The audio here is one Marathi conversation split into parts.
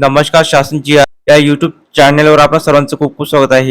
नमस्कार शासन जी या युट्यूब चॅनेलवर आपलं सर्वांचं खूप खूप स्वागत आहे.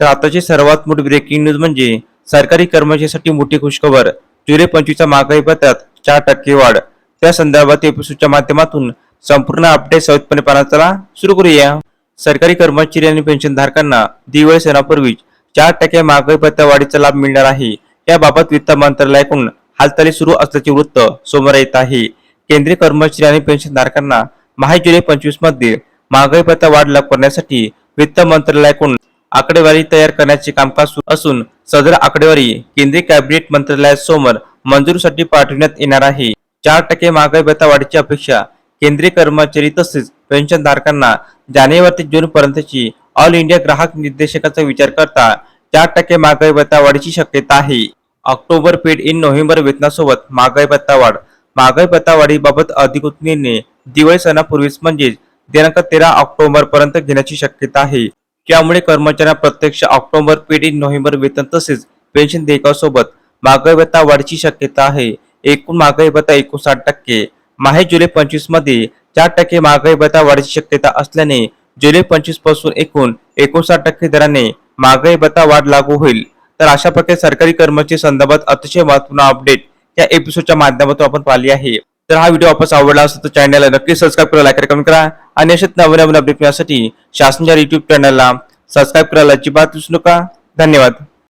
तर आताची सर्वात मोठी ब्रेकिंग न्यूज म्हणजे सरकारी कर्मचाऱ्यांसाठी मोठी खुशखबर. जुलै पंचवीसच्या महागाई भत्त्यात चार टक्के वाढ. त्या संदर्भात एपिसोडच्या माध्यमातून संपूर्ण अपडेट सहजपणे पाहण्यात सुरू करूया. सरकारी कर्मचारी आणि पेन्शनधारकांना दिवाळी सणापूर्वीच चार टक्के महागाई भत्ता वाढीचा लाभ मिळणार आहे. याबाबत वित्त मंत्रालयाकडून हालचाली सुरू असल्याचे वृत्त समोर येत आहे. केंद्रीय कर्मचारी आणि पेन्शनधारकांना जुलै पंचवीसमध्ये महागाई भत्ता वाढ लागू करण्यासाठी वित्त मंत्रालयाकडून आकडेवारी तयार करण्याचे कामकाज सुरू असून सदर आकडेवारी केंद्रीय कॅबिनेट मंत्रालयासमोर मंजुरीसाठी पाठविण्यात येणार आहे. चार टक्के महागाई भत्ता वाढीची अपेक्षा केंद्रीय कर्मचारी तसेच पेन्शनधारकांना जानेवारी ते जून पर्यंतची ऑल इंडिया ग्राहक निर्देशकाचा विचार करता चार टक्के महागाई भत्ता वाढीची शक्यता आहे. ऑक्टोबर पेड इन नोव्हेंबर वेतनासोबत महागाई भत्ता वाढ. महागाई भत्ता वाढीबाबत अधिकृत निर्णय दिवाळी सणापूर्वीच म्हणजेच दिनांक तेरा ऑक्टोबर पर्यंत घेण्याची शक्यता आहे. त्यामुळे कर्मचाऱ्यांना प्रत्यक्ष ऑक्टोबर पेड नोव्हेंबर वेतन तसेच पेन्शन देयकासोबत महागाई भत्ता वाढीची शक्यता आहे. एकूण महागाई भत्ता एकोणसाठ टक्के. माहे जुलै पंचवीसमध्ये चार टक्के महागाई भत्ता वाढीची शक्यता असल्याने जुलै पंचवीसपासून एकूण एकोणसाठ टक्के दराने महागाई भत्ता वाढ लागू होईल. तर अशा प्रकारे सरकारी कर्मचारी संदर्भात अतिशय महत्त्वपूर्ण अपडेट या एपिसोडच्या माध्यमातून आपण पाहिली आहे. तर हा व्हिडिओ वापस आवडला असेल तर चॅनलला नक्की सबस्क्राईब करा लाईक कमेंट करा. आणि अशाच नवीन नवीन अपडेट मिळण्यासाठी शासनाच्या युट्यूब चॅनलला सबस्क्राईब करायला अजिबात विसरू नका. धन्यवाद.